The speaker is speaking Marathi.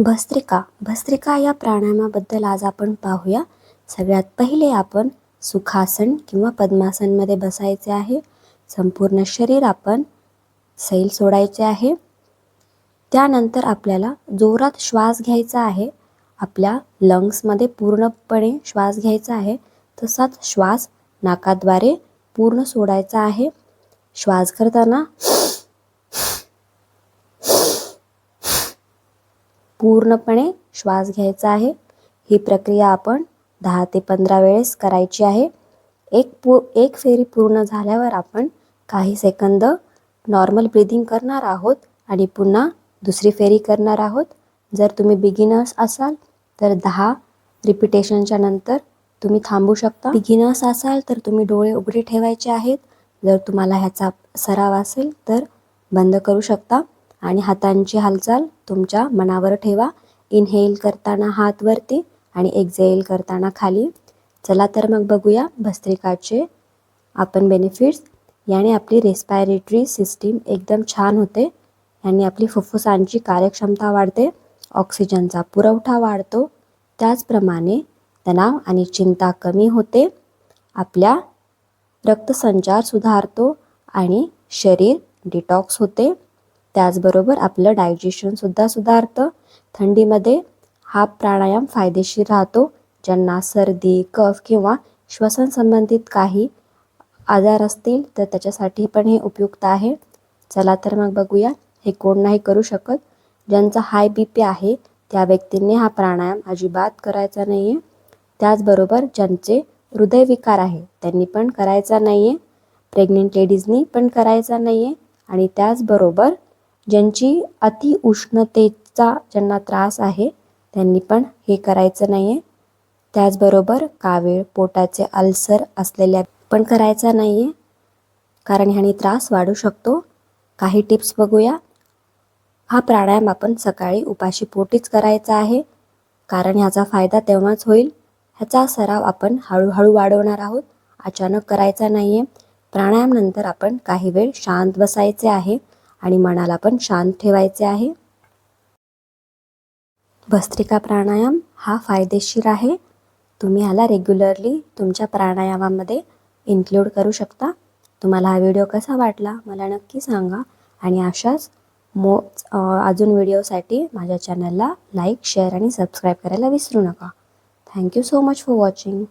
भस्त्रिका. भस्त्रिका या प्राणायामाबद्दल आज आपण पाहूया. सगळ्यात पहिले आपण सुखासन किंवा पद्मासनमध्ये बसायचे आहे. संपूर्ण शरीर आपण सैल सोडायचे आहे. त्यानंतर आपल्याला जोरात श्वास घ्यायचा आहे. आपल्या लंग्समध्ये पूर्णपणे श्वास घ्यायचा आहे. तसाच श्वास नाकाद्वारे पूर्ण सोडायचा आहे. श्वास करताना पूर्णपणे श्वास घ्यायचा आहे. ही प्रक्रिया आपण दहा ते पंधरा वेळेस करायची आहे. एक पू एक फेरी पूर्ण झाल्यावर आपण काही सेकंद नॉर्मल ब्रिदिंग करणार आहोत आणि पुन्हा दुसरी फेरी करणार आहोत. जर तुम्ही बिगिनर्स असाल तर दहा रिपिटेशनच्या नंतर तुम्ही थांबू शकता. बिगिनर्स असाल तर तुम्ही डोळे उघडे ठेवायचे आहेत. जर तुम्हाला ह्याचा सराव असेल तर बंद करू शकता. आणि हातांची हालचाल तुमच्या मनावर ठेवा. इनहेल करताना हात वरती आणि एक्झेल करताना खाली. चला तर मग बघूया भस्त्रिकाचे आपण बेनिफिट्स याने आपली रेस्पायरेटरी सिस्टीम एकदम छान होते. याने आपली फुफ्फुसांची कार्यक्षमता वाढते. ऑक्सिजनचा पुरवठा वाढतो. त्याचप्रमाणे तणाव आणि चिंता कमी होते. आपल्या रक्तसंचार सुधारतो आणि शरीर डिटॉक्स होते. त्याचबरोबर आपलं डायजेशनसुद्धा सुधारतं. थंडीमध्ये हा प्राणायाम फायदेशीर राहतो. ज्यांना सर्दी कफ किंवा श्वसन संबंधित काही आजार असतील तर त्याच्यासाठी पण हे उपयुक्त आहे. चला तर मग बघूया. हे कोण नाही करू शकत. ज्यांचा हाय बी पी आहे त्या व्यक्तींनी हा प्राणायाम अजिबात करायचा नाही आहे त्याचबरोबर ज्यांचे हृदयविकार आहे त्यांनी पण करायचा नाही आहे प्रेग्नेंट लेडीजनी पण करायचा नाही आहे आणि त्याचबरोबर ज्यांची अति उष्णतेचा ज्यांना त्रास आहे त्यांनी पण हे करायचं नाही आहे त्याचबरोबर कावीळ पोटाचे अल्सर असलेल्या पण करायचा नाही आहे कारण ह्याने त्रास वाढू शकतो. काही टिप्स बघूया. हा प्राणायाम आपण सकाळी उपाशी पोटीच करायचा आहे. कारण ह्याचा फायदा तेव्हाच होईल. ह्याचा सराव आपण हळूहळू वाढवणार आहोत. अचानक करायचा नाही आहे प्राणायामनंतर आपण काही वेळ शांत बसायचे आहे. आणि मनाला पण शांत ठेवायचे आहे. भस्त्रिका प्राणायाम हा फायदेशीर आहे. तुम्ही ह्याला रेग्युलरली तुमच्या प्राणायामामध्ये इन्क्लूड करू शकता. तुम्हाला हा व्हिडिओ कसा वाटला मला नक्की सांगा. आणि अशाच मो अजून व्हिडिओसाठी माझ्या चॅनलला लाईक शेअर आणि सबस्क्राईब करायला विसरू नका. Thank you so much for watching